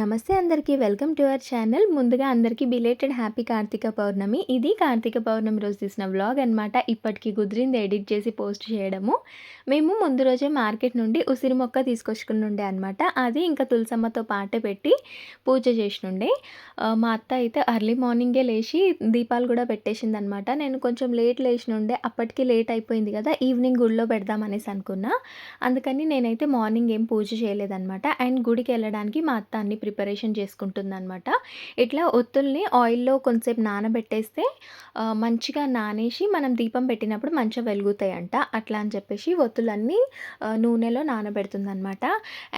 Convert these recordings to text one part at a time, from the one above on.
నమస్తే అందరికీ welcome to our channel. ముందుగా అందరికీ బిలేటెడ్ హ్యాపీ కార్తీక పౌర్ణమి. ఇది కార్తీక పౌర్ణమి రోజు తీసిన వ్లాగ్ అనమాట ఇప్పటికి కుదిరింది ఎడిట్ చేసి పోస్ట్ చేయడము. మేము ముందు రోజే మార్కెట్ నుండి ఉసిరి మొక్క తీసుకొచ్చుకుని ఉండే అనమాట అది ఇంకా తులసమ్మతో పాట పెట్టి పూజ చేసినుండే. మా అత్త అయితే అర్లీ మార్నింగే లేచి దీపాలు కూడా పెట్టేసింది అనమాట నేను కొంచెం లేట్ లేచినుండే. అప్పటికి లేట్ అయిపోయింది కదా ఈవినింగ్ గుడిలో పెడదాం అనేసి అనుకున్నా. అందుకని నేనైతే మార్నింగ్ ఏం పూజ చేయలేదన్నమాట. అండ్ గుడికి వెళ్ళడానికి మా అత్త అన్ని ప్రిపరేషన్ చేసుకుంటుందనమాట ఇట్లా ఒత్తుల్ని ఆయిల్లో కొంచెంసేపు నానబెట్టేస్తే మంచిగా నానేసి మనం దీపం పెట్టినప్పుడు మంచిగా వెలుగుతాయంట. అట్లా అని చెప్పేసి ఒత్తులన్నీ నూనెలో నానబెడుతుందనమాట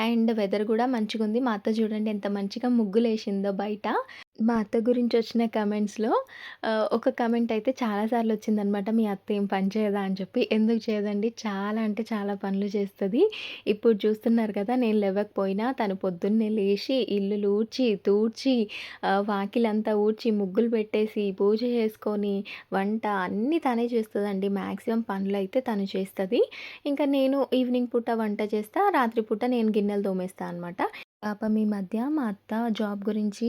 అండ్ వెదర్ కూడా మంచిగా ఉంది మా అత్త చూడండి ఎంత మంచిగా ముగ్గులు వేసిందో బయట. మా అత్త గురించి వచ్చిన కమెంట్స్‌లో ఒక కమెంట్ అయితే చాలా సార్లు వచ్చిందనమాట. మీ అత్త ఏం పని చేయదా అని చెప్పి. ఎందుకు చేయదండి. చాలా అంటే చాలా పనులు చేస్తది. ఇప్పుడు చూస్తున్నారు కదా! నేను లేవకపోయినా తను పొద్దున్నే లేచి ఇల్లులు ఊడ్చి, తూడ్చి వాకిలంతా ఊడ్చి, ముగ్గులు పెట్టేసి, పూజ చేసుకొని, వంట అన్నీ తనే చేస్తదండి. మాక్సిమం పనులైతే తను చేస్తది. ఇంకా నేను ఈవినింగ్ పూట వంట చేస్తా. రాత్రి పూట నేను గిన్నెలు తోమేస్తా అనమాట. పాపం ఈ మధ్య మా అత్త జాబ్ గురించి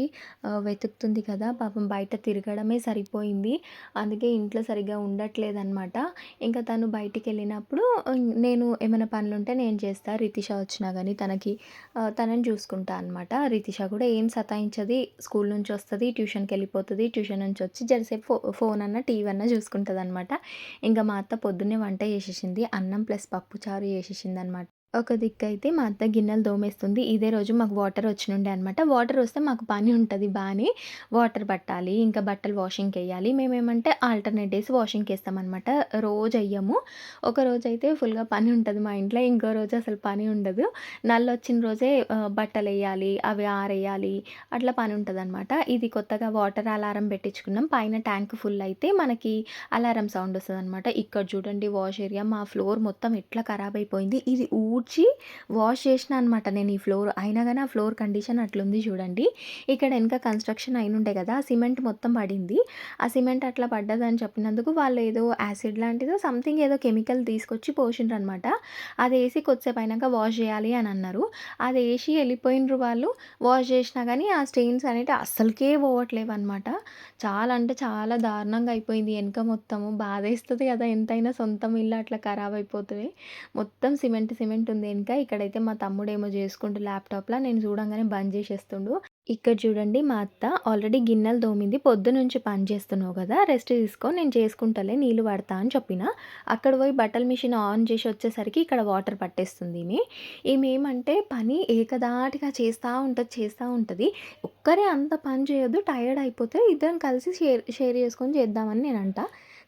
వెతుకుతుంది కదా పాపం బయట తిరగడమే సరిపోయింది. అందుకే ఇంట్లో సరిగ్గా ఉండట్లేదనమాట ఇంకా తను బయటికి వెళ్ళినప్పుడు నేను ఏమైనా పనులు ఉంటే నేను చేస్తా రితిష వచ్చినా కానీ తనకి తనని చూసుకుంటా అనమాట రితిష కూడా ఏం సతాయించది స్కూల్ నుంచి వస్తుంది ట్యూషన్కి వెళ్ళిపోతుంది ట్యూషన్ నుంచి వచ్చి జరసేపు ఫో ఫోన్ అన్న టీవీ అన్న చూసుకుంటుంది అనమాట ఇంకా మా అత్త పొద్దున్నే వంట చేసేసింది అన్నం ప్లస్ పప్పు చారు చేసేసింది అనమాట ఒక దిక్కైతే మా అత్త గిన్నెలు దోమేస్తుంది. ఇదే రోజు మాకు వాటర్ వచ్చినుండే అనమాట వాటర్ వస్తే మాకు పని ఉంటుంది బాగానే వాటర్ పట్టాలి ఇంకా బట్టలు వాషింగ్కి వేయాలి మేమేమంటే ఆల్టర్నేట్ డేస్ వాషింగ్కి వేస్తామన్నమాట రోజు అయ్యాము. ఒక రోజు అయితే ఫుల్గా పని ఉంటుంది మా ఇంట్లో. ఇంకో రోజు అసలు పని ఉండదు. నల్లు వచ్చిన రోజే బట్టలు వేయాలి అవి ఆరేయాలి. అట్లా పని ఉంటుంది అనమాట ఇది కొత్తగా వాటర్ అలారం పెట్టించుకున్నాం. పైన ట్యాంక్ ఫుల్ అయితే మనకి అలారం సౌండ్ వస్తుంది అనమాట ఇక్కడ చూడండి వాష్ ఏరియా. మా ఫ్లోర్ మొత్తం ఎట్లా ఖరాబ్ అయిపోయింది ఇది ఊ ఊడ్చి వాష్ చేసిన అనమాట నేను ఈ ఫ్లోర్. అయినా కానీ ఆ ఫ్లోర్ కండిషన్ అట్లుంది చూడండి. ఇక్కడ వెనక కన్స్ట్రక్షన్ అయినుండే కదా సిమెంట్ మొత్తం పడింది. ఆ సిమెంట్ అట్లా పడ్డదని చెప్పినందుకు వాళ్ళు ఏదో యాసిడ్ లాంటిదో సంథింగ్ ఏదో కెమికల్ తీసుకొచ్చి పోసిండ్రు అనమాట అది వేసి కొద్దిసేపు అయినాక వాష్ చేయాలి అని అన్నారు. అది వేసి వెళ్ళిపోయినరు వాళ్ళు. వాష్ చేసినా కానీ ఆ స్టెయిన్స్ అనేవి అస్సలకే పోవట్లేవు అనమాట చాలా అంటే చాలా దారుణంగా అయిపోయింది వెనక మొత్తము. బాధేస్తుంది కదా ఎంతైనా సొంతం ఇల్లు అట్లా ఖరాబ్ అయిపోతుంది. మొత్తం సిమెంట్ సిమెంట్ ఉంటుంది వెనక ఇక్కడైతే మా తమ్ముడేమో చేసుకుంటూ ల్యాప్టాప్లో నేను చూడంగానే బంద్ చేసేస్తుండు. ఇక్కడ చూడండి మా అత్త ఆల్రెడీ గిన్నెలు తోమింది. పొద్దు నుంచి పని చేస్తున్నావు కదా రెస్ట్ తీసుకో నేను చేసుకుంటలే నీళ్ళు పడతా అని చెప్పిన. అక్కడ పోయి బట్టల మిషన్ ఆన్ చేసి వచ్చేసరికి ఇక్కడ వాటర్ పట్టేస్తుంది ఈమె. ఈమెమంటే పని ఏకదాటిగా చేస్తూ ఉంటుంది చేస్తూ ఉంటుంది. ఒక్కరే అంత పని చేయొద్దు టైర్డ్ అయిపోతే ఇద్దరం కలిసి షేర్ షేర్ చేసుకొని చేద్దామని నేను అంట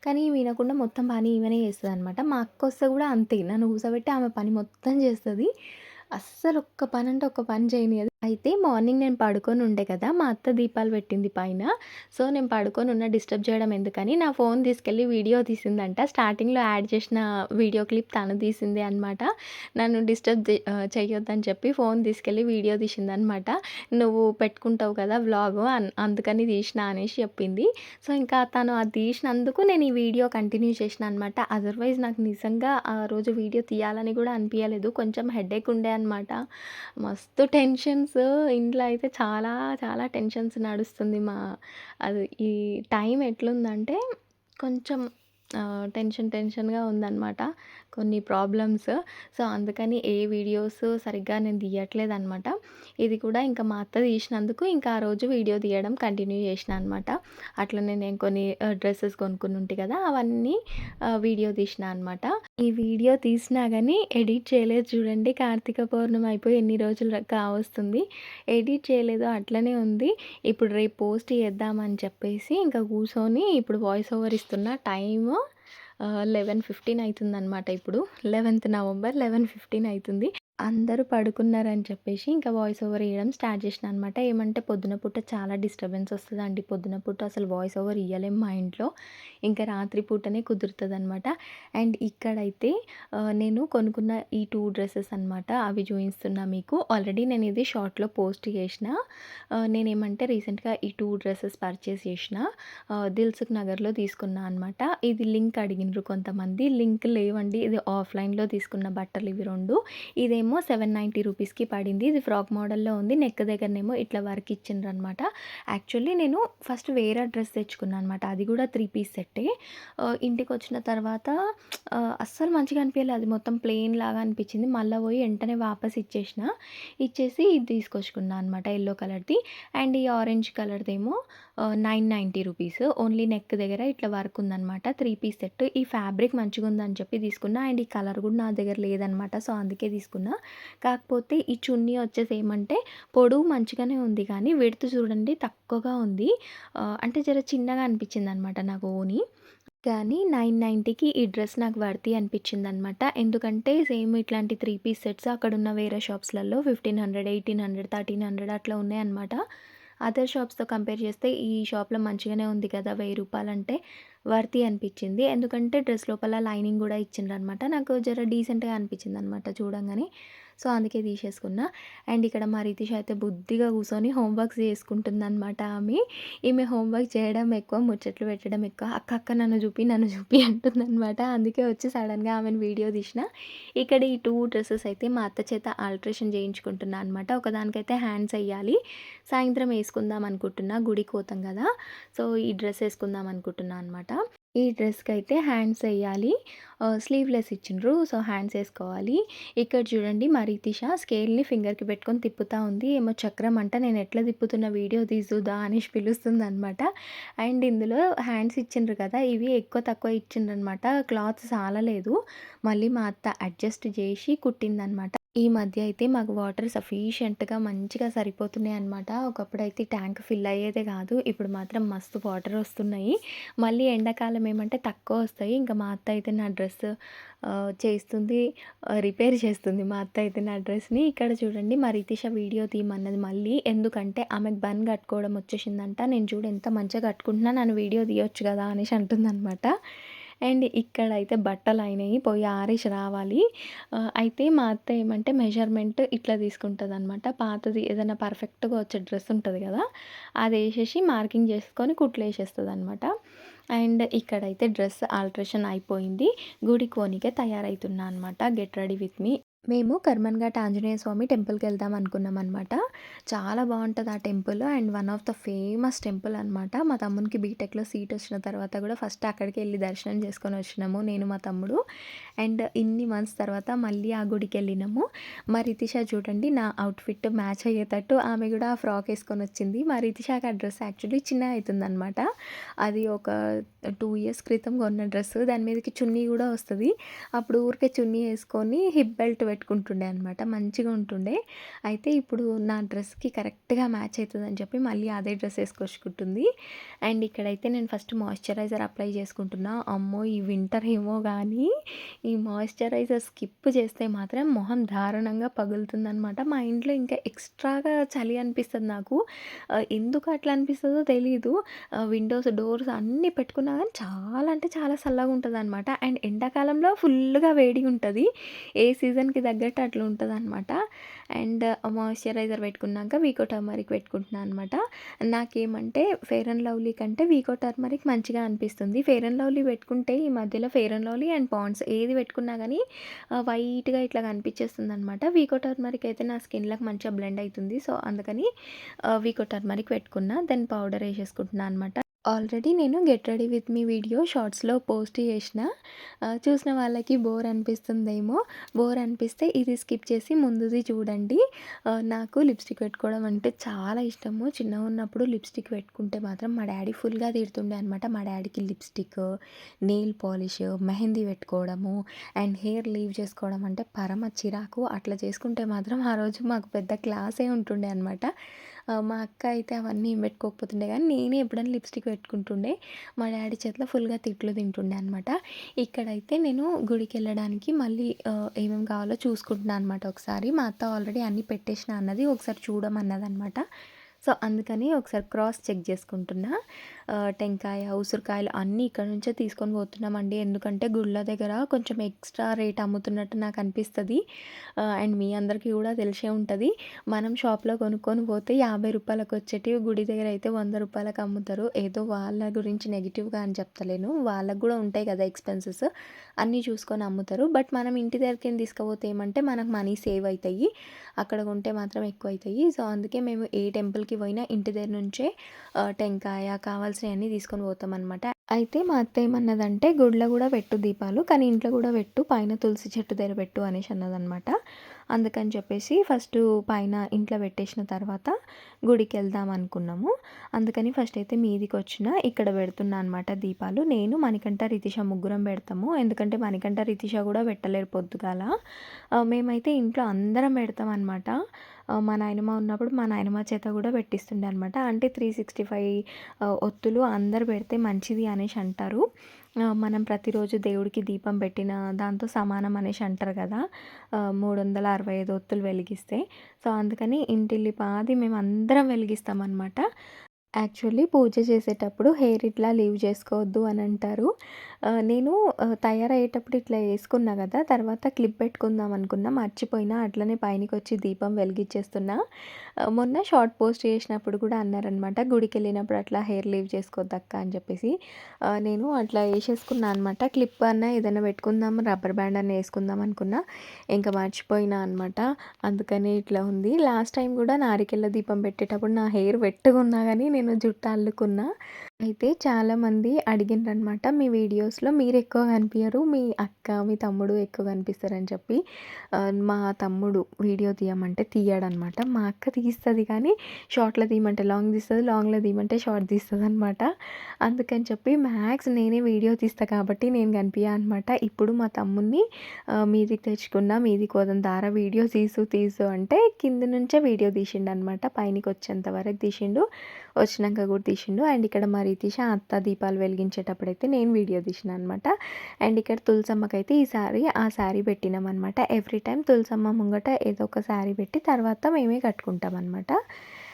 కానీ వినకుండా మొత్తం పని ఈమెనే చేస్తుంది అనమాట మా అక్క వస్తే కూడా అంతే. నన్ను కూర్చోబెట్టి ఆమె పని మొత్తం చేస్తుంది. అస్సలు ఒక్క పని అంటే ఒక్క పని చేయనియదు. అయితే మార్నింగ్ నేను పడుకొని ఉండే కదా మా అత్త దీపాలు పెట్టింది పైన. సో నేను పడుకొని ఉన్న డిస్టర్బ్ చేయడం ఎందుకని నా ఫోన్ తీసుకెళ్ళి వీడియో తీసిందంట. స్టార్టింగ్లో యాడ్ చేసిన వీడియో క్లిప్ తను తీసింది అనమాట నన్ను డిస్టర్బ్ చేయొద్దని చెప్పి ఫోన్ తీసుకెళ్ళి వీడియో తీసిందనమాట నువ్వు పెట్టుకుంటావు కదా వ్లాగ్ అందుకని తీసిన అనేసి చెప్పింది. సో ఇంకా తను అది తీసినందుకు నేను ఈ వీడియో కంటిన్యూ చేసిన అనమాట అదర్వైజ్ నాకు నిజంగా ఆ రోజు వీడియో తీయాలని కూడా అనిపించలేదు కొంచెం హెడేక్ ఉండే అనమాట మస్తు టెన్షన్స్. ఇంట్లో అయితే చాలా చాలా టెన్షన్స్ నడుస్తుంది మా అది ఈ టైం ఎట్లుందంటే కొంచెం టెన్షన్ టెన్షన్గా ఉందన్నమాట కొన్ని ప్రాబ్లమ్స్. సో అందుకని ఏ వీడియోస్ సరిగ్గా నేను తీయట్లేదు అనమాట ఇది కూడా ఇంకా మా అత్త తీసినందుకు ఇంకా ఆ రోజు వీడియో తీయడం కంటిన్యూ చేసిన అనమాట అట్లనే నేను కొన్ని డ్రెస్సెస్ కొనుక్కుని ఉంటే కదా అవన్నీ వీడియో తీసిన అనమాట ఈ వీడియో తీసినా కానీ ఎడిట్ చేయలేదు చూడండి. కార్తీక పౌర్ణమి అయిపోయి ఎన్ని రోజులు కావస్తుంది ఎడిట్ చేయలేదు అట్లనే ఉంది. ఇప్పుడు రేపు పోస్ట్ చేద్దామని చెప్పేసి ఇంకా కూర్చొని ఇప్పుడు వాయిస్ ఓవర్ ఇస్తున్న టైము లెవెన్ ఫిఫ్టీన్ అవుతుందన్నమాట ఇప్పుడు. లెవెన్త్ నవంబర్ లెవెన్ ఫిఫ్టీన్ అవుతుంది. అందరూ పడుకున్నారని చెప్పేసి ఇంకా వాయిస్ ఓవర్ ఇవ్వడం స్టార్ట్ చేసిన అనమాట ఏమంటే పొద్దున పూట చాలా డిస్టర్బెన్స్ వస్తుందండి. పొద్దున పూట అసలు వాయిస్ ఓవర్ ఇవ్వలేము మా ఇంట్లో. ఇంకా రాత్రి పూటనే కుదురుతుంది అనమాట అండ్ ఇక్కడైతే నేను కొనుక్కున్న ఈ టూ డ్రెస్సెస్ అనమాట. అవి చూపిస్తున్నా మీకు. ఆల్రెడీ నేను ఇది షార్ట్లో పోస్ట్ చేసిన. నేనేమంటే రీసెంట్గా ఈ టూ డ్రెస్సెస్ పర్చేస్ చేసిన. దిల్సుఖ్ నగర్లో తీసుకున్నా అనమాట. ఇది లింక్ అడిగినారు కొంతమంది. లింక్ లేవండి. ఇది ఆఫ్లైన్లో తీసుకున్న బట్టలు ఇవి రెండు. ఏమో సెవెన్ నైంటీ రూపీస్‌కి పడింది. ఇది ఫ్రాక్ మోడల్‌లో ఉంది. నెక్ దగ్గరనేమో ఇట్లా వర్క్ ఇచ్చిండ్రనమాట. యాక్చువల్లీ నేను ఫస్ట్ వేరే డ్రెస్ తెచ్చుకున్నాను అనమాట. అది కూడా త్రీ పీస్ సెట్టే. ఇంటికి ఇంటికొచ్చిన తర్వాత అస్సలు మంచిగా అనిపించలేదు అది మొత్తం ప్లెయిన్ లాగా అనిపించింది. మళ్ళీ పోయి వెంటనే వాపస్ ఇచ్చేసిన. ఇచ్చేసి ఇది తీసుకొచ్చుకున్నా అనమాట ఎల్లో కలర్‌ది. అండ్ ఈ orange కలర్‌దేమో nine ninety rupees. Only neck దగ్గర ఇట్లా వర్క్ ఉందనమాట. Three piece set. ఈ ఫ్యాబ్రిక్ మంచిగా ఉందని చెప్పి తీసుకున్నా. అండ్ ఈ కలర్ కూడా నా దగ్గర లేదనమాట. సో, అందుకే తీసుకున్నా. కాకపోతే ఈ చున్నీ వచ్చేసి ఏమంటే పొడవు మంచిగానే ఉంది కానీ విడ్త్ చూడండి తక్కువగా ఉంది. అంటే జర చిన్నగా అనిపించింది అనమాట నాకు ఓని. కానీ 990కి ఈ డ్రెస్ నాకు వర్తి అనిపించింది అనమాట ఎందుకంటే సేమ్ ఇట్లాంటి త్రీ పీస్ సెట్స్ అక్కడున్న వేరే షాప్స్‌లలో 1500, 1800, 1300 అట్లా ఉన్నాయన్నమాట. అదర్ షాప్స్‌తో కంపేర్ చేస్తే ఈ షాప్‌లో మంచిగానే ఉంది కదా! వెయ్యి రూపాయలు అంటే వర్తి అనిపించింది. ఎందుకంటే డ్రెస్ లోపల లైనింగ్ కూడా ఇచ్చిండ్రు అనమాట నాకు జర డీసెంట్‌గా అనిపించింది అనమాట చూడంగానే. సో, అందుకే తీసేసుకున్నా. అండ్ ఇక్కడ మా రితిష అయితే బుద్ధిగా కూర్చొని హోంవర్క్స్ చేసుకుంటుందనమాట ఆమె. ఈమె హోంవర్క్ చేయడం ఎక్కువ, ముచ్చట్లు పెట్టడం ఎక్కువ. అక్క అక్క నన్ను చూపి, నన్ను చూపి అంటుందనమాట. అందుకే వచ్చి సడన్గా ఆమెను వీడియో తీసిన. ఇక్కడ ఈ టూ డ్రెస్సెస్ అయితే మా అత్త చేత ఆల్ట్రేషన్ చేయించుకుంటున్నా అనమాట. ఒకదానికైతే హ్యాండ్స్ అయ్యాలి సాయంత్రం వేసుకుందాం అనుకుంటున్నా. గుడి కోతాం కదా! సో, ఈ డ్రెస్ వేసుకుందాం అనుకుంటున్నా అనమాట. ఈ డ్రెస్కి అయితే హ్యాండ్స్ వేయాలి స్లీవ్‌లెస్ ఇచ్చిండ్రు. సో, హ్యాండ్స్ వేసుకోవాలి ఇక్కడ చూడండి మా రితిష స్కేల్‌ని ఫింగర్‌కి పెట్టుకొని తిప్పుతా ఉంది. ఏమో చక్రం అంట నేను ఎట్లా తిప్పుతున్న వీడియో తీసుదా అనేసి పిలుస్తుంది అనమాట అండ్ ఇందులో హ్యాండ్స్ ఇచ్చిండ్రు కదా! ఇవి ఎక్కువ తక్కువ ఇచ్చిండ్రనమాట. క్లాత్ సాలలేదు. మళ్ళీ మా అత్త అడ్జస్ట్ చేసి కుట్టిందనమాట. ఈ మధ్య అయితే మాకు వాటర్ సఫిషియెంట్‌గా మంచిగా సరిపోతున్నాయి అనమాట ఒకప్పుడు ఒకప్పుడైతే ట్యాంక్ ఫిల్ అయ్యేదే కాదు. ఇప్పుడు మాత్రం మస్తు వాటర్ వస్తున్నాయి. మళ్ళీ ఎండాకాలం ఏమంటే తక్కువ వస్తాయి. ఇంకా మా అత్త అయితే నా డ్రెస్ డ్రెస్ చేస్తుంది. రిపేర్ చేస్తుంది మా అత్త అయితే నా డ్రెస్‌ని. ఇక్కడ చూడండి మా రితీష వీడియో తీయమన్నది మళ్ళీ. ఎందుకంటే ఆమెకు బన్ కట్టుకోవడం వచ్చేసిందంట. నేను చూడు ఎంత మంచిగా కట్టుకుంటున్నా నన్ను వీడియో తీయొచ్చు కదా! అనేసి అంటుందనమాట. అండ్ ఇక్కడైతే బట్టలయినాయి. పోయి ఆరేసి రావాలి. అయితే మా అత్త ఏమంటే మెజర్‌మెంట్ ఇట్లా తీసుకుంటదనమాట. పాతది ఏదైనా పర్ఫెక్ట్‌గా వచ్చే డ్రెస్ ఉంటుంది కదా! అది వేసేసి మార్కింగ్ చేసుకొని కుట్లేసేస్తదనమాట. అండ్ ఇక్కడైతే డ్రెస్ ఆల్ట్రేషన్ అయిపోయింది. గుడి కోనికే తయారవుతున్నా అనమాట. Get ready with me. మేము కర్మన్‌ఘాట్ ఆంజనేయ స్వామి టెంపుల్కి వెళ్దాం అనుకున్నామనమాట. చాలా బాగుంటుంది ఆ temple. And one of the famous temple అనమాట. మా తమ్మునికి బీటెక్‌లో సీట్ వచ్చిన తర్వాత కూడా ఫస్ట్ అక్కడికి వెళ్ళి దర్శనం చేసుకొని వచ్చినాము నేను, మా తమ్ముడు. అండ్ ఇన్ని మంత్స్ తర్వాత మళ్ళీ ఆ గుడికి వెళ్ళినాము మా రితిష చూడండి నా అవుట్‌ఫిట్ మ్యాచ్ అయ్యేటట్టు ఆమె కూడా ఆ ఫ్రాక్ వేసుకొని వచ్చింది. మా రితిషాకి ఆ డ్రెస్ యాక్చువల్లీ చిన్నగా అవుతుందనమాట అది ఒక టూ ఇయర్స్ క్రితం కొన్న డ్రెస్. దాని మీదకి చున్నీ కూడా వస్తుంది అప్పుడు ఊరికే చున్నీ వేసుకొని హిప్ బెల్ట్ పెట్టుకుంటుండే అనమాట. మంచిగా ఉంటుండే. అయితే ఇప్పుడు నా డ్రెస్‌కి కరెక్ట్‌గా మ్యాచ్ అవుతుందని చెప్పి మళ్ళీ అదే డ్రెస్ వేసుకొచ్చుకుంటుంది అండ్ ఇక్కడైతే నేను ఫస్ట్ మాయిశ్చరైజర్ అప్లై చేసుకుంటున్నా. అమ్మో! ఈ వింటర్ ఏమో కానీ ఈ మాయిశ్చరైజర్ స్కిప్ చేస్తే మాత్రం మొహం దారుణంగా పగులుతుందనమాట. మా ఇంట్లో ఇంకా ఎక్స్ట్రాగా చలి అనిపిస్తుంది నాకు. ఎందుకు అట్లా అనిపిస్తుందో తెలీదు. విండోస్, డోర్స్ అన్నీ పెట్టుకున్నా కానీ చాలా అంటే చాలా చల్లగా ఉంటుంది అనమాట అండ్ ఎండాకాలంలో ఫుల్గా వేడి ఉంటుంది ఏ సీజన్‌కి తగ్గట్టు అట్లా ఉంటదనమాట. అండ్ మాయిశ్చరైజర్ పెట్టుకున్నాక వీకో టర్మరిక్ పెట్టుకుంటున్నా అనమాట. నాకేమంటే ఫెయిర్ అండ్ లవ్లీ కంటే వీకో టర్మరిక్ మంచిగా అనిపిస్తుంది. ఫెయిర్ అండ్ లవ్లీ పెట్టుకుంటే ఈ మధ్యలో fair and lovely and Pond's ఏది పెట్టుకున్నా కానీ వైట్‌గా ఇట్లా కనిపించేస్తుందనమాట. వీకో టర్మరిక్ అయితే నా స్కిన్లకు మంచిగా బ్లెండ్ అవుతుంది సో, అందుకని వీకో టర్మరిక్ పెట్టుకున్నా. దెన్ పౌడర్ వేసేసుకుంటున్నాను అనమాట. ఆల్రెడీ నేను get ready with me video షార్ట్స్‌లో పోస్ట్ చేసిన. చూసిన వాళ్ళకి బోర్ అనిపిస్తుందేమో. బోర్ అనిపిస్తే ఇది స్కిప్ చేసి ముందుది చూడండి. నాకు లిప్‌స్టిక్ పెట్టుకోవడం అంటే చాలా ఇష్టము. చిన్నగున్నప్పుడు లిప్‌స్టిక్ పెట్టుకుంటే మాత్రం మా డాడీ ఫుల్‌గా తిడుతుండే అనమాట. మా డాడీకి లిప్‌స్టిక్, నెయిల్ పాలిష్, మెహందీ పెట్టుకోవడము అండ్ హెయిర్ లీవ్ చేసుకోవడం అంటే పరమ చిరాకు. అట్లా చేసుకుంటే మాత్రం ఆ రోజు మాకు పెద్ద క్లాసే ఉంటుండే అనమాట. మా అక్క అయితే అవన్నీ ఏం పెట్టుకోకపోతుండే కానీ నేనే ఎప్పుడైనా లిప్‌స్టిక్ పెట్టుకుంటుండే. మా డాడీ చేతిలో ఫుల్‌గా తిట్లు తింటుండే అనమాట. ఇక్కడైతే నేను గుడికి వెళ్ళడానికి మళ్ళీ ఏమేమి కావాలో చూసుకుంటున్నా అనమాట ఒకసారి. మా అత్త ఆల్రెడీ అన్నీ పెట్టేసినా అన్నది. ఒకసారి చూడమన్నదనమాట. సో, అందుకని ఒకసారి క్రాస్ చెక్ చేసుకుంటున్నా. టెంకాయ, ఉసిరికాయలు అన్నీ ఇక్కడ నుంచే తీసుకొని పోతున్నామండి. ఎందుకంటే గుళ్ళ దగ్గర కొంచెం ఎక్స్‌ట్రా రేట్ అమ్ముతున్నట్టు నాకు అనిపిస్తుంది అండ్ మీ అందరికీ కూడా తెలిసే ఉంటుంది మనం షాప్‌లో కొనుక్కొని పోతే యాభై రూపాయలకు వచ్చేటివి గుడి దగ్గర అయితే వంద రూపాయలకు అమ్ముతారు. ఏదో వాళ్ళ గురించి నెగిటివ్గా అని చెప్తలేను. వాళ్ళకు కూడా ఉంటాయి కదా ఎక్స్‌పెన్సెస్. అన్నీ చూసుకొని అమ్ముతారు. బట్ మనం ఇంటి దగ్గరికి తీసుకుపోతే ఏమంటే మనకు మనీ సేవ్ అవుతాయి అక్కడ కొంటే మాత్రం ఎక్కువ అవుతాయి సో, అందుకే మేము ఏ టెంపుల్‌కి పోయినా ఇంటి దగ్గర నుంచే టెంకాయ కావాల్సినవన్నీ తీసుకొని పోతాం అనమాట అయితే మా అత్త ఏమన్నదంటే గుడిలో కూడా పెట్టు దీపాలు. కానీ ఇంట్లో కూడా పెట్టు. పైన తులసి చెట్టు దగ్గర పెట్టు అనేసి అన్నదనమాట. అందుకని చెప్పేసి ఫస్ట్ పైన ఇంట్లో పెట్టేసిన తర్వాత గుడికి వెళ్దాం అనుకున్నాము. అందుకని ఫస్ట్ అయితే మీదికి వచ్చిన ఇక్కడ పెడుతున్నా అనమాట దీపాలు. నేను, మణికంఠ, రితిష ముగ్గురం పెడతాము. ఎందుకంటే మణికంఠ, రితిష కూడా పెట్టలేరు పొద్దుగాల. మేమైతే ఇంట్లో అందరం పెడతాం అనమాట మా నాయనమ్మ ఉన్నప్పుడు మా నాయనమ్మ చేత కూడా పెట్టిస్తుండే అనమాట. అంటే త్రీ సిక్స్టీ ఫైవ్ ఒత్తులు అందరు పెడితే మంచిది అనేసి అంటారు. మనం ప్రతిరోజు దేవుడికి దీపం పెట్టిన దాంతో సమానం అనేసి అంటారు కదా! మూడు వందల అరవై ఐదు ఒత్తులు వెలిగిస్తే. సో, అందుకని ఇంటిల్లి పాది మేము అందరం వెలిగిస్తామన్నమాట యాక్చువల్లీ పూజ చేసేటప్పుడు హెయిర్ ఇట్లా లీవ్ చేసుకోవద్దు అని అంటారు. నేను తయారయ్యేటప్పుడు ఇట్లా వేసుకున్నా కదా! తర్వాత క్లిప్ పెట్టుకుందాం అనుకున్నా. మర్చిపోయినా అట్లనే పైనకొచ్చి దీపం వెలిగించేస్తున్నా మొన్న షార్ట్ పోస్ట్ చేసినప్పుడు కూడా అన్నారనమాట. గుడికెళ్ళినప్పుడు అట్లా హెయిర్ లీవ్ చేసుకోద్దక్క అని చెప్పేసి. నేను అట్లా వేసేసుకున్నా అనమాట. క్లిప్ అన్న ఏదైనా పెట్టుకుందాం, రబ్బర్ బ్యాండ్ అన్న వేసుకుందాం అనుకున్నా. ఇంకా మర్చిపోయినా అనమాట. అందుకని ఇట్లా ఉంది. లాస్ట్ టైం కూడా నారికెళ్ళ దీపం పెట్టేటప్పుడు నా హెయిర్ వెట్టుకున్నా కానీ నేను జుట్టు అల్లుకున్నా. అయితే చాలామంది అడిగిండ్రనమాట. మీ వీడియోస్‌లో మీరు ఎక్కువ కనిపించరు మీ అక్క, మీ తమ్ముడు ఎక్కువ కనిపిస్తారని చెప్పి. మా తమ్ముడు వీడియో తీయమంటే తీయడనమాట. మా అక్క తీస్తుంది కానీ షార్ట్‌లో తీయమంటే లాంగ్ తీస్తుంది లాంగ్‌లో తీయమంటే షార్ట్ తీస్తుంది అనమాట అందుకని చెప్పి మ్యాక్స్ నేనే వీడియో తీస్తా కాబట్టి నేను కనిపియా అనమాట. ఇప్పుడు మా తమ్ముడిని మీది మీదికి తెచ్చుకున్నా. మీదికి పోదాం దారా వీడియో తీసు తీసు అంటే కింద నుంచే వీడియో తీసిండు అనమాట పైనకి వచ్చేంత వరకు తీసిండు. వచ్చినాక కూడా తీసిండు. అండ్ ఇక్కడ మా రీతీష అత్త దీపాలు వెలిగించేటప్పుడైతే నేను వీడియో తీసినా అనమాట. అండ్ ఇక్కడ తులసమ్మకైతే ఈ సారీ ఆ శారీ పెట్టినాం అనమాట ఎవ్రీ టైం తులసమ్మ ముంగట ఏదో ఒక శారీ పెట్టి తర్వాత మేమే కట్టుకుంటాం అనమాట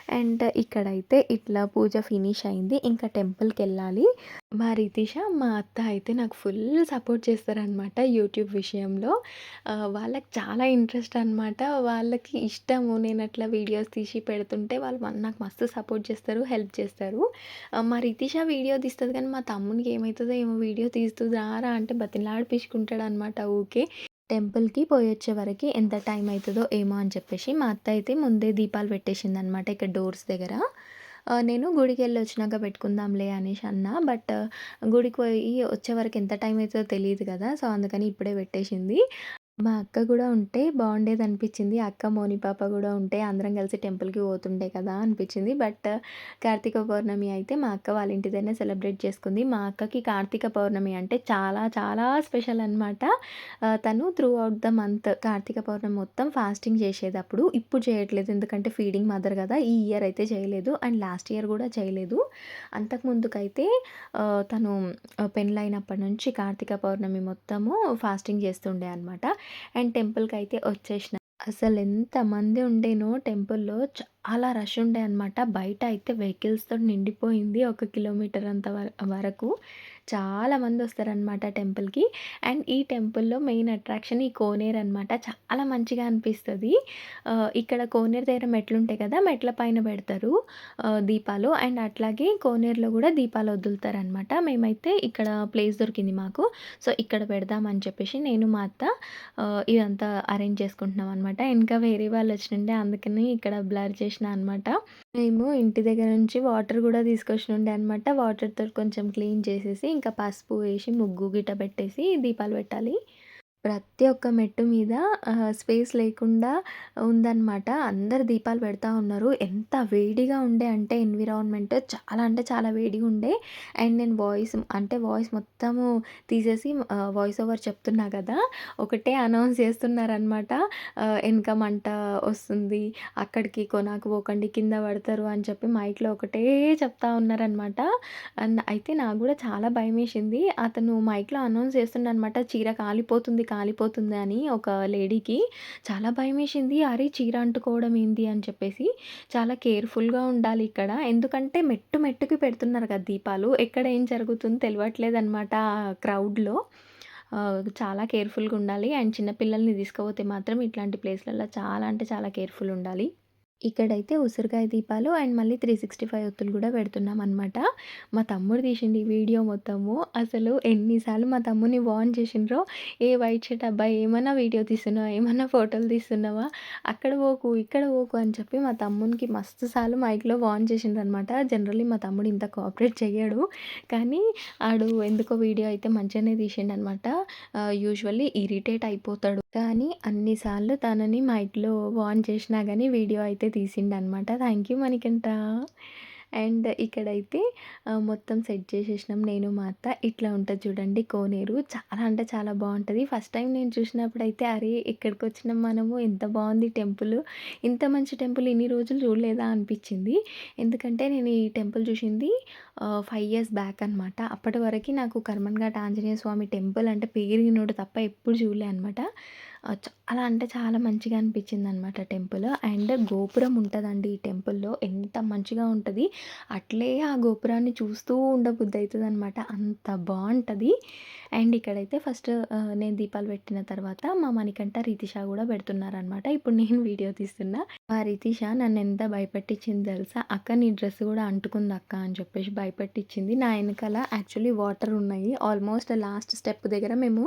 అండ్ ఇక్కడైతే ఇట్లా పూజ ఫినిష్ అయింది. ఇంకా టెంపుల్కి వెళ్ళాలి మా రితిష, మా అత్త అయితే నాకు ఫుల్ సపోర్ట్ చేస్తారనమాట యూట్యూబ్ విషయంలో. వాళ్ళకి చాలా ఇంట్రెస్ట్ అనమాట. వాళ్ళకి ఇష్టము నేను అట్లా వీడియోస్ తీసి పెడుతుంటే వాళ్ళు నాకు మస్తు సపోర్ట్ చేస్తారు. హెల్ప్ చేస్తారు. మా రితిష వీడియో తీస్తుంది కానీ మా తమ్మునికి ఏమవుతుందో ఏమో వీడియో తీస్తుంది రారా అంటే బతిమలాడిపిచ్చుకుంటాడనమాట ఊకే. టెంపుల్‌కి పోయొచ్చే వరకి ఎంత టైం అవుతుందో ఏమో అని చెప్పేసి మా అత్త అయితే ముందే దీపాలు పెట్టేసింది అనమాట ఇక్కడ డోర్స్ దగ్గర. నేను గుడికి వెళ్ళి వచ్చినాక పెట్టుకుందాంలే అనేసి అన్నా. బట్ గుడికి పోయి వచ్చే వరకు ఎంత టైం అవుతుందో తెలియదు కదా! సో, అందుకని ఇప్పుడే పెట్టేసింది. మా అక్క కూడా ఉంటే బావుండేదనిపించింది. అక్క, మోని పాప కూడా ఉంటే అందరం కలిసి టెంపుల్‌కి పోతుండే కదా! అనిపించింది. బట్ కార్తీక పౌర్ణమి అయితే మా అక్క వాళ్ళ ఇంటి దగ్గరనే సెలబ్రేట్ చేసుకుంది. మా అక్కకి కార్తీక పౌర్ణమి అంటే చాలా చాలా స్పెషల్ అనమాట. ఆహ్, తను throughout the month Karthika Pournami మొత్తం ఫాస్టింగ్ చేసేదప్పుడు. ఇప్పుడు చేయట్లేదు. ఎందుకంటే ఫీడింగ్ మదర్ కదా! ఈ ఇయర్ అయితే చేయలేదు. అండ్ లాస్ట్ ఇయర్ కూడా చేయలేదు. అంతకుముందుకైతే ఆహ్, తను పెళ్ళైనప్పటి నుంచి కార్తీక పౌర్ణమి మొత్తము ఫాస్టింగ్ చేస్తుండే అనమాట. అండ్ టెంపుల్కి అయితే వచ్చేసిన. అసలు ఎంతమంది ఉండేనో టెంపుల్‌లో చాలా రష్ ఉండే అనమాట. బయట అయితే వెహికల్స్తో నిండిపోయింది. ఒక కిలోమీటర్ అంత వర వరకు. చాలా మందొస్తారనమాట టెంపుల్‌కి. అండ్ ఈ టెంపుల్‌లో మెయిన్ అట్రాక్షన్ ఈ కోనేరు అనమాట. చాలా మంచిగా అనిపిస్తుంది ఇక్కడ కోనేరు దగ్గర మెట్లు ఉంటాయి కదా! మెట్ల పైన పెడతారు దీపాలు. అండ్ అట్లాగే కోనేరులో కూడా దీపాలు వదులుతారనమాట. మేమైతే ఇక్కడ ప్లేస్ దొరికింది మాకు. సో, ఇక్కడ పెడదాం అని చెప్పేసి నేను, మా అత్త ఇదంతా అరేంజ్ చేసుకుంటున్నాం అనమాట. ఇంకా వేరే వాళ్ళు వచ్చినుండే అందుకని ఇక్కడ బ్లర్ చేసినా అనమాట. మేము ఇంటి దగ్గర నుంచి వాటర్ కూడా తీసుకొచ్చినుండే అనమాట. వాటర్తో కొంచెం క్లీన్ చేసేసి ఇంకా పసుపు వేసి ముగ్గు గిట్ట పెట్టేసి దీపాలు పెట్టాలి. ప్రతి ఒక్క మెట్టు మీద స్పేస్ లేకుండా ఉందన్నమాట అందరూ దీపాలు పెడతా ఉన్నారు. ఎంత వేడిగా ఉండే అంటే ఎన్విరాన్మెంట్ చాలా అంటే చాలా వేడిగా ఉండే అండ్ నేను వాయిస్ అంటే వాయిస్ మొత్తము తీసేసి వాయిస్ ఓవర్ చెప్తున్నా కదా! ఒకటే అనౌన్స్ చేస్తున్నారనమాట. వెనక మంట వస్తుంది. అక్కడికి కొనాకు పోకండి కింద పడతారు అని చెప్పి మైక్‌లో ఒకటే చెప్తా ఉన్నారనమాట. అండ్ అయితే నాకు కూడా చాలా భయమేసింది. అతను మైక్‌లో అనౌన్స్ చేస్తుండనమాట. చీర కాలిపోతుంది కాలిపోతుంది అని ఒక లేడీకి చాలా భయమేసింది. అరే! చీర అంటుకోవడం ఏంది అని చెప్పేసి చాలా కేర్‌ఫుల్‌గా ఉండాలి ఇక్కడ. ఎందుకంటే మెట్టు మెట్టుకి పెడుతున్నారు కదా దీపాలు. ఎక్కడ ఏం జరుగుతుందో తెలియట్లేదు అనమాట క్రౌడ్‌లో. చాలా కేర్‌ఫుల్‌గా ఉండాలి. అండ్ చిన్నపిల్లల్ని తీసుకపోతే మాత్రం ఇట్లాంటి ప్లేస్‌లలో చాలా అంటే చాలా కేర్‌ఫుల్ ఉండాలి. ఇక్కడైతే ఉసిరికాయ దీపాలు అండ్ మళ్ళీ 365 ఒత్తులు కూడా పెడుతున్నాం అనమాట మా తమ్ముడు తీసిండు ఈ వీడియో మొత్తము. అసలు ఎన్నిసార్లు మా తమ్ముని వార్న్ చేసిండ్రో, "ఏ వైట్ షర్ట్ అబ్బాయి ఏమన్నా వీడియో తీస్తున్నావా? ఏమన్నా ఫోటోలు తీస్తున్నావా? అక్కడ పోకు, ఇక్కడ పోకు" అని చెప్పి మా తమ్మునికి మస్తు సార్లు మైక్‌లో వార్న్ చేసిండ్రనమాట. జనరల్లీ మా తమ్ముడు ఇంత కోఆపరేట్ చెయ్యడు. కానీ ఆడు ఎందుకో వీడియో అయితే మంచిగానే తీసిండనమాట. అనమాట యూజువల్లీ ఇరిటేట్ అయిపోతాడు. కానీ అన్ని సార్లు తనని మైక్‌లో వార్న్ చేసినా కానీ వీడియో అయితే తీసిండు అనమాట థ్యాంక్ యూ మణికంఠ. అండ్ ఇక్కడైతే మొత్తం సెట్ చేసేసినాం నేను, మా అత్త. ఇట్లా ఉంటుంది చూడండి కోనేరు. చాలా అంటే చాలా బాగుంటుంది ఫస్ట్ టైం నేను చూసినప్పుడైతే అరే! ఇక్కడికి వచ్చినాం మనము ఎంత బాగుంది టెంపుల్ ఇంత మంచి టెంపుల్ ఇన్ని రోజులు చూడలేదా అనిపించింది ఎందుకంటే నేను ఈ టెంపుల్ చూసింది ఫైవ్ ఇయర్స్ బ్యాక్ అనమాట. అప్పటి వరకు నాకు కర్మన్‌ఘాట్ ఆంజనేయ స్వామి టెంపుల్ అంటే పేరు తప్ప ఎప్పుడు చూడలే అనమాట. చాలా అంటే చాలా మంచిగా అనిపించింది అనమాట టెంపుల్. అండ్ గోపురం ఉంటుందండి ఈ టెంపుల్‌లో. ఎంత మంచిగా ఉంటుంది అట్లే ఆ గోపురాన్ని చూస్తూ ఉండబుద్ధ అవుతుంది అనమాట అంత బాగుంటుంది అండ్ ఇక్కడైతే ఫస్ట్ నేను దీపాలు పెట్టిన తర్వాత మా మణికంఠ, రితిష కూడా పెడుతున్నారనమాట. ఇప్పుడు నేను వీడియో తీస్తున్నా. మా రితిష నన్ను ఎంత భయపెట్టించింది తెలుసా? "అక్క నీ డ్రెస్ కూడా అంటుకుంది అక్క అని చెప్పేసి భయపెట్టించింది నా వెనకాల యాక్చువల్లీ వాటర్ ఉన్నాయి. ఆల్మోస్ట్ లాస్ట్ స్టెప్ దగ్గర మేము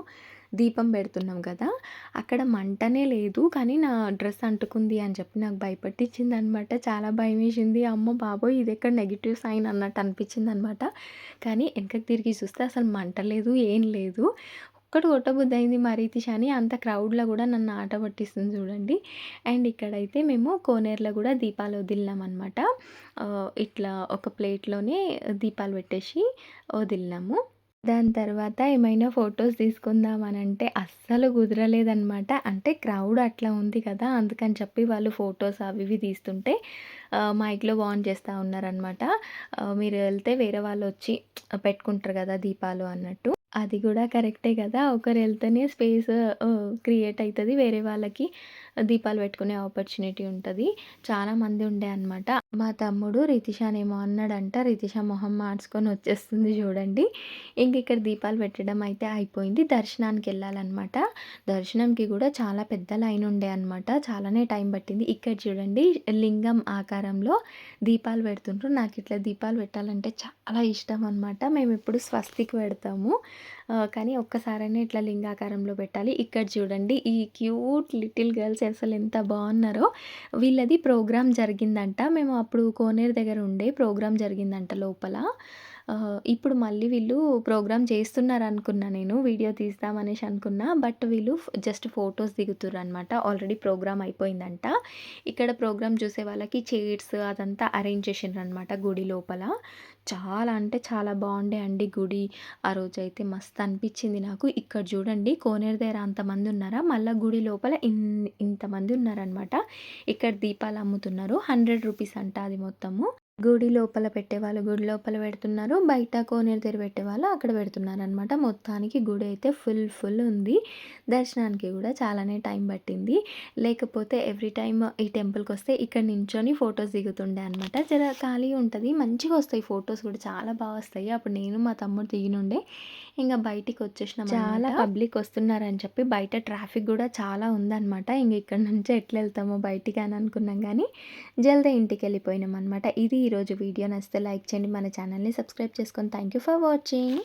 దీపం పెడుతున్నాం కదా అక్కడ మంటనే లేదు. కానీ నా డ్రెస్ అంటుకుంది అని చెప్పి నాకు భయపెట్టిచ్చిందనమాట. చాలా భయమేసింది. అమ్మ బాబోయ్! ఎక్కడ నెగిటివ్ సైన్ అన్నట్టు అనిపించింది అనమాట కానీ వెనకకి తిరిగి చూస్తే అసలు మంట లేదు, ఏం లేదు. ఒక్కటి కొట్టబుద్దయింది మా అని అంత క్రౌడ్‌లో కూడా నన్ను ఆట పట్టిస్తుంది చూడండి. అండ్ ఇక్కడైతే మేము కోనేరులో కూడా దీపాలు వదిలినామన్నమాట ఇట్లా ఒక ప్లేట్‌లోనే దీపాలు పెట్టేసి వదిలినాము. దాని తర్వాత ఏమైనా ఫొటోస్ తీసుకుందాం అంటే అస్సలు కుదరలేదనమాట. అంటే క్రౌడ్ అట్లా ఉంది కదా! అందుకని చెప్పి వాళ్ళు ఫొటోస్ అవి ఇవి తీస్తుంటే మైక్‌లో వార్న్ చేస్తూ ఉన్నారనమాట. "మీరు వెళ్తే వేరే వాళ్ళు వచ్చి పెట్టుకుంటారు కదా దీపాలు" అన్నట్టు. అది కూడా కరెక్టే కదా ఒకరు వెళ్తేనే స్పేస్ క్రియేట్ అవుతుంది వేరే వాళ్ళకి దీపాలు పెట్టుకునే ఆపర్చునిటీ ఉంటుంది చాలా మంది ఉండే అనమాట. మా తమ్ముడు రితిషనేమో అన్నాడంట. రితిష మొహం మార్చుకొని వచ్చేస్తుంది చూడండి. ఇంక ఇక్కడ దీపాలు పెట్టడం అయితే అయిపోయింది. దర్శనానికి వెళ్ళాలన్నమాట దర్శనంకి కూడా చాలా పెద్ద లైన్ ఉండే అనమాట. చాలానే టైం పట్టింది. ఇక్కడ చూడండి లింగం ఆకారంలో దీపాలు పెడుతుండ్రు. ఇట్లా దీపాలు పెట్టాలంటే చాలా ఇష్టం అనమాట. మేమెప్పుడు స్వస్తికి పెడతాము. కానీ ఒక్కసారైనా ఇట్లా లింగాకారంలో పెట్టాలి. ఇక్కడ చూడండి ఈ క్యూట్ లిటిల్ గర్ల్స్ అసలు ఎంత బాగున్నారో వీళ్ళది ప్రోగ్రామ్ జరిగిందంట. మేము అప్పుడు కోనేరు దగ్గర ఉండే ప్రోగ్రామ్ జరిగిందంట లోపల. ఇప్పుడు మళ్ళీ వీళ్ళు ప్రోగ్రామ్ చేస్తున్నారనుకున్నా నేను. వీడియో తీద్దామనేసి అనుకున్నా. బట్ వీళ్ళు జస్ట్ జస్ట్ దిగుతున్నారు అనమాట ఆల్రెడీ ప్రోగ్రామ్ అయిపోయిందంట. ఇక్కడ ప్రోగ్రామ్ చూసే వాళ్ళకి చైర్స్ అదంతా అరేంజ్ చేసిండ్రు అనమాట గుడి లోపల. చాలా అంటే చాలా బాగుండే అండి గుడి. ఆ రోజైతే మస్తు అనిపించింది నాకు. ఇక్కడ చూడండి కోనేరు దగ్గర అంతమంది ఉన్నారా? మళ్ళీ గుడి లోపల ఇన్ ఇంతమంది ఉన్నారనమాట. ఇక్కడ దీపాలు అమ్ముతున్నారు. 100 రూపీస్ అంట అది మొత్తము. గుడి లోపల పెట్టేవాళ్ళు గుడి లోపల పెడుతున్నారు. బయట కోనేరు తెరి పెట్టేవాళ్ళు అక్కడ పెడుతున్నారు అనమాట మొత్తానికి గుడి అయితే ఫుల్ ఫుల్ ఉంది. దర్శనానికి కూడా చాలానే టైం పట్టింది. లేకపోతే ఎవ్రీ టైమ్ ఈ టెంపుల్కి వస్తే ఇక్కడ నించొని ఫోటోస్ దిగుతుండే అనమాట. జర ఖాళీ ఉంటుంది మంచిగా వస్తాయి ఫొటోస్ కూడా చాలా బాగా వస్తాయి. అప్పుడు నేను మా తమ్ముడు దిగినుండే. ఇంకా బయటికి వచ్చేసినాం చాలా పబ్లిక్ వస్తున్నారని చెప్పి బయట ట్రాఫిక్ కూడా చాలా ఉందన్నమాట ఇంకా ఇక్కడి నుంచి ఎట్లా వెళ్తామో బయటికి అని అనుకున్నాం కానీ జల్దీ ఇంటికెళ్ళిపోయినాం అనమాట. ఇది ఈరోజు వీడియో నచ్చితే లైక్ చేయండి. మన ఛానల్‌ని సబ్స్క్రైబ్ చేసుకొని థ్యాంక్ యూ ఫర్ వాచింగ్.